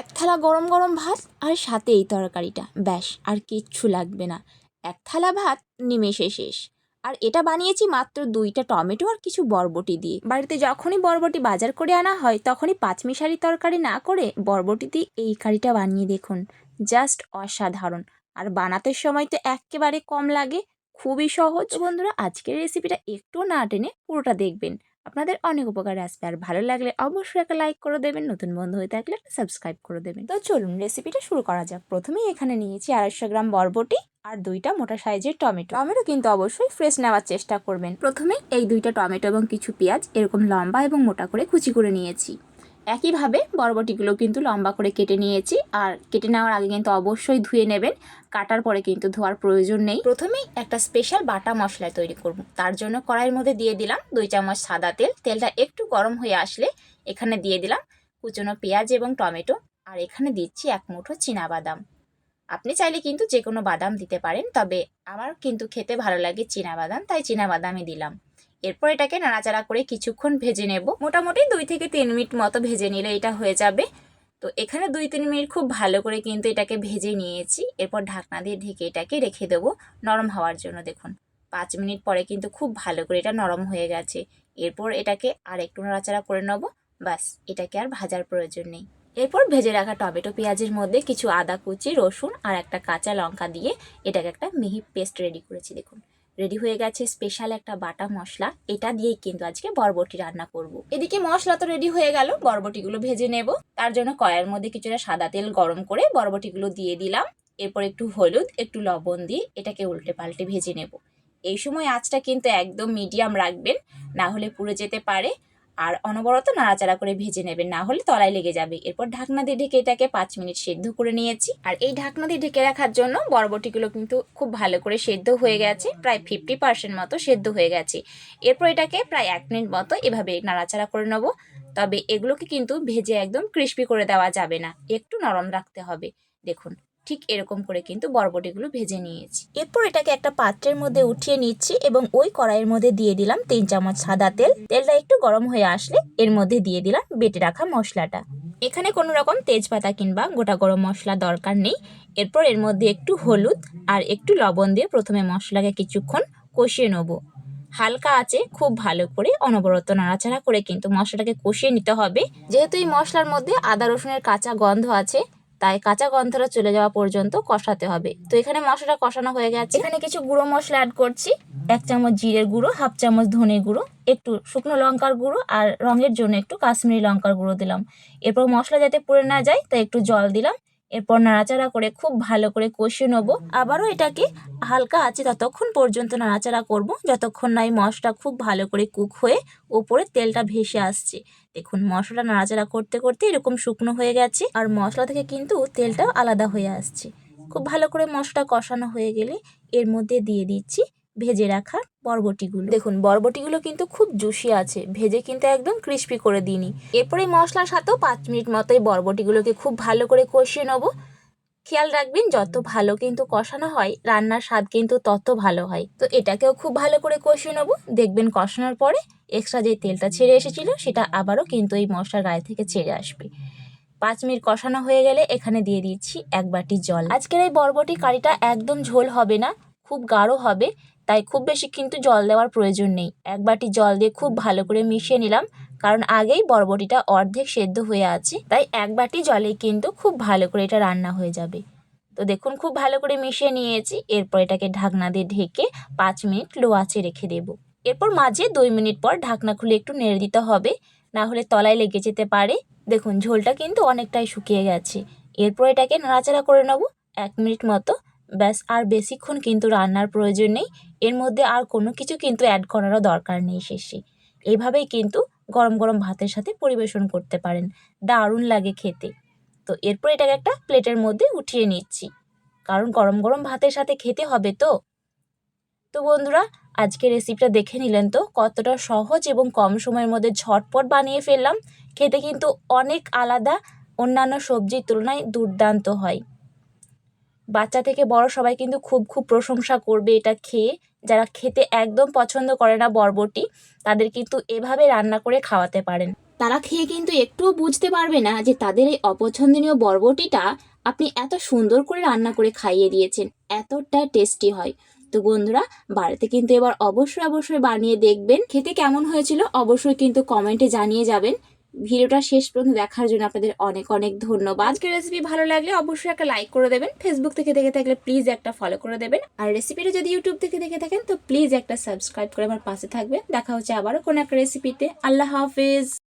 এক থালা গরম গরম ভাত আর সাথে এই তরকারিটা। ব্যাস, আর কিচ্ছু লাগবে না। এক থালা ভাত, নিমেষে শেষ। আর এটা বানিয়েছি মাত্র দুইটা টমেটো আর কিছু বরবটি দিয়ে। বাড়িতে যখনই বরবটি বাজার করে আনা হয়, তখনই পাঁচমিশালি তরকারি না করে বরবটি দিয়ে এই কারিটা বানিয়ে দেখুন। জাস্ট অসাধারণ। আর বানাতে সময় তো একেবারে কম লাগে। খুবই সহজ। বন্ধুরা, আজকের রেসিপিটা একটু না টেনে পুরোটা দেখবেন। আপনাদের অনেক উপকারে আসবে। আর ভালো লাগলে অবশ্যই একটা লাইক করে দেবেন, নতুন বন্ধু হয়ে থাকলে একটা সাবস্ক্রাইব করে দেবেন। তো চলুন রেসিপিটা শুরু করা যাক। প্রথমেই এখানে নিয়েছি আড়াইশো গ্রাম বরবটি আর দুইটা মোটা সাইজের টমেটো। টমেটো কিন্তু অবশ্যই ফ্রেশ নেওয়ার চেষ্টা করবেন। প্রথমে এই দুইটা টমেটো এবং কিছু পেঁয়াজ, এরকম লম্বা এবং মোটা করে কুচি করে নিয়েছি। একইভাবে বরবটিগুলো কিন্তু লম্বা করে কেটে নিয়েছি। আর কেটে নেওয়ার আগে কিন্তু অবশ্যই ধুয়ে নেবেন। কাটার পরে কিন্তু ধোয়ার প্রয়োজন নেই। প্রথমেই একটা স্পেশাল বাটা মশলা তৈরি করব। তার জন্য কড়াইয়ের মধ্যে দিয়ে দিলাম দুই চামচ সাদা তেল। তেলটা একটু গরম হয়ে আসলে এখানে দিয়ে দিলাম কুচনো পেঁয়াজ এবং টমেটো। আর এখানে দিচ্ছি এক মুঠো বাদাম আপনি চাইলে কিন্তু যে কোনো বাদাম দিতে পারেন, তবে আমার কিন্তু খেতে ভালো লাগে বাদাম তাই বাদামই দিলাম। এরপর এটাকে নাড়াচাড়া করে কিছুক্ষণ ভেজে নেব। মোটামুটি দুই থেকে তিন মিনিট মতো ভেজে নিলে এটা হয়ে যাবে। তো এখানে দুই তিন মিনিট খুব ভালো করে কিন্তু এটাকে ভেজে নিয়েছি। এরপর ঢাকনা দিয়ে ঢেকে এটাকে রেখে দেবো নরম হওয়ার জন্য। দেখুন, পাঁচ মিনিট পরে কিন্তু খুব ভালো করে এটা নরম হয়ে গেছে। এরপর এটাকে আর একটু নাড়াচাড়া করে নেব। বাস এটাকে আর ভাজার প্রয়োজন নেই। এরপর ভেজে রাখা টমেটো পেঁয়াজের মধ্যে কিছু আদা কুচি, রসুন আর একটা কাঁচা লঙ্কা দিয়ে এটাকে একটা মিহি পেস্ট রেডি করেছি। দেখুন রেডি হয়ে গেছে স্পেশাল একটা বাটা মশলা। এটা দিয়েই কিন্তু আজকে বরবটি রান্না করব। এদিকে মশলা তো রেডি হয়ে গেল, বরবটিগুলো ভেজে নেব। তার জন্য কয়ের মধ্যে কিছুটা সাদা তেল গরম করে বরবটিগুলো দিয়ে দিলাম। এরপর একটু হলুদ, একটু লবণ দিয়ে এটাকে উল্টে পাল্টে ভেজে নেব। এই সময় আঁচটা কিন্তু একদম মিডিয়াম রাখবেন, না হলে পুড়ে যেতে পারে। আর অনবরত নাড়াচাড়া করে ভেজে নেবেন, না হলে তলায় লেগে যাবে। এরপর ঢাকনা দিয়ে ঢেকে এটাকে পাঁচ মিনিট সেদ্ধ করে নিয়েছি। আর এই ঢাকনা দিয়ে ঢেকে রাখার জন্য বরবটিগুলো কিন্তু খুব ভালো করে সেদ্ধ হয়ে গেছে, প্রায় ফিফটি পার্সেন্ট মতো সেদ্ধ হয়ে গেছে। এরপর এটাকে প্রায় এক মিনিট মতো এভাবে নাড়াচাড়া করে নেব। তবে এগুলোকে কিন্তু ভেজে একদম ক্রিস্পি করে দেওয়া যাবে না, একটু নরম রাখতে হবে। দেখুন ঠিক এরকম করে কিন্তু বরবটিগুলো ভেজে নিয়েছি। এরপর এটাকে একটা পাত্রের মধ্যে উঠিয়ে নিচ্ছি এবং ওই কড়াইয়ের মধ্যে দিয়ে দিলাম তিন চামচ সাদা তেল। তেলটা একটু গরম হয়ে আসলে এর মধ্যে দিয়ে দিলাম বেটে রাখা মশলাটা। এখানে কোনো রকম তেজপাতা কিংবা গোটা গরম মশলা দরকার নেই। এরপর এর মধ্যে একটু হলুদ আর একটু লবণ দিয়ে প্রথমে মশলাকে কিছুক্ষণ কষিয়ে নেব। হালকা আছে খুব ভালো করে অনবরত নাড়াচাড়া করে কিন্তু মশলাটাকে কষিয়ে নিতে হবে। যেহেতু এই মশলার মধ্যে আদা রসুনের কাঁচা গন্ধ আছে তাই কাঁচা গন্ধটা চলে যাওয়া পর্যন্ত কষাতে হবে। তো এখানে মশলাটা কষানো হয়ে গেছে। এখানে কিছু গুঁড়ো মশলা অ্যাড করছি। এক চামচ জিরের গুঁড়ো, হাফ চামচ ধনে গুঁড়ো, একটু শুকনো লঙ্কার গুঁড়ো আর রঙের জন্য একটু কাশ্মীরি লঙ্কার গুঁড়ো দিলাম। এরপর মশলা যাতে পুড়ে না যায় তাই একটু জল দিলাম। এরপর নাড়াচাড়া করে খুব ভালো করে কষিয়ে নেব। আবারও এটাকে হালকা আছে ততক্ষণ পর্যন্ত নাড়াচাড়া করব, যতক্ষণ না এই মশলা খুব ভালো করে কুক হয়ে ওপরে তেলটা ভেসে আসছে। দেখুন মশলা নাড়াচাড়া করতে করতে এরকম শুকনো হয়ে গেছে আর মশলা থেকে কিন্তু তেলটাও আলাদা হয়ে আসছে। খুব ভালো করে মশলা কষানো হয়ে গেলে এর মধ্যে দিয়ে দিচ্ছি ভেজে রাখা বরবটিগুলো। দেখুন, বরবটিগুলো কিন্তু খুব জুসি আছে, ভেজে কিন্তু একদম ক্রিস্পি করে দিইনি। এরপরে মশলার সাথেও পাঁচ মিনিট মতো এই বরবটিগুলোকে খুব ভালো করে কষিয়ে নেব। খেয়াল রাখবেন, যত ভালো কিন্তু কষানো হয়, রান্নার স্বাদ কিন্তু তত ভালো হয়। তো এটাকেও খুব ভালো করে কষিয়ে নেব। দেখবেন কষানোর পরে এক্সট্রা যে তেলটা ছেড়ে এসেছিল, সেটা আবারও কিন্তু এই মশলার গায়ে থেকে ছেড়ে আসবে। পাঁচ মিনিট কষানো হয়ে গেলে এখানে দিয়ে দিচ্ছি এক বাটি জল। আজকের এই বরবটি কারিটা একদম ঝোল হবে না। খুব গাঢ় হবে, তাই খুব বেশি কিন্তু জল দেওয়ার প্রয়োজন নেই। এক বাটি জল দিয়ে খুব ভালো করে মিশিয়ে নিলাম, কারণ আগেই বরবটিটা অর্ধেক সেদ্ধ হয়ে আছে, তাই এক বাটি জলে কিন্তু খুব ভালো করে এটা রান্না হয়ে যাবে। তো দেখুন, খুব ভালো করে মিশিয়ে নিয়েছি, এরপর এটাকে ঢাকনা দিয়ে ঢেকে পাঁচ মিনিট লো আঁচে রেখে দেব। এরপর মাঝে দুই মিনিট পর ঢাকনা খুলে একটু নেড়ে দিতে হবে, না হলে তলায় লেগে যেতে পারে। দেখুন, ঝোলটা কিন্তু অনেকটাই শুকিয়ে গেছে। এরপর এটাকে নাড়াচাড়া করে নেব, এক মিনিট মতো। ব্যাস, আর বেশিক্ষণ কিন্তু রান্নার প্রয়োজন নেই। এর মধ্যে আর কোনো কিছু কিন্তু অ্যাড করারও দরকার নেই শেষে। এভাবেই কিন্তু গরম গরম ভাতের সাথে পরিবেশন করতে পারেন। দারুণ লাগে খেতে। তো এরপর এটাকে একটা প্লেটের মধ্যে উঠিয়ে নিচ্ছি। কারণ গরম গরম ভাতের সাথে খেতে হবে তো। তো বন্ধুরা, আজকে রেসিপিটা দেখে নিলেন তো, কতটা সহজ এবং কম সময়ের মধ্যে ঝটপট বানিয়ে ফেললাম। খেতে কিন্তু অনেক আলাদা, অন্যান্য সবজির তুলনায় দুর্দান্ত হয়। বাচ্চা থেকে বড় সবাই কিন্তু খুব খুব প্রশংসা করবে এটা খেয়ে। যারা খেতে একদম পছন্দ করে না বরবটি, তাদের কিন্তু এভাবে রান্না করে খাওয়াতে পারেন। তারা খেয়ে কিন্তু একটুও বুঝতে পারবে না যে তাদের এই অপছন্দনীয় বরবটিটা আপনি এত সুন্দর করে রান্না করে খাইয়ে দিয়েছেন, এতটা টেস্টি হয়। তো বন্ধুরা, বাড়িতে কিন্তু এবার অবশ্যই অবশ্যই বানিয়ে দেখবেন। খেতে কেমন হয়েছিল অবশ্যই কিন্তু কমেন্টে জানিয়ে যাবেন। ভিডিওটা শেষ পর্যন্ত দেখার জন্য আপনাদের অনেক অনেক ধন্যবাদ। আজকের রেসিপি ভালো লাগলে অবশ্যই একটা লাইক করে দেবেন ফেসবুক থেকে দেখে থাকলে প্লিজ একটা ফলো করে দেবেন। আর রেসিপিটা যদি ইউটিউব থেকে দেখে থাকেন, তো প্লিজ একটা সাবস্ক্রাইব করে আমার পাশে থাকবেন। দেখা হচ্ছে আবারও কোনো একটা রেসিপিতে আল্লাহ হাফেজ।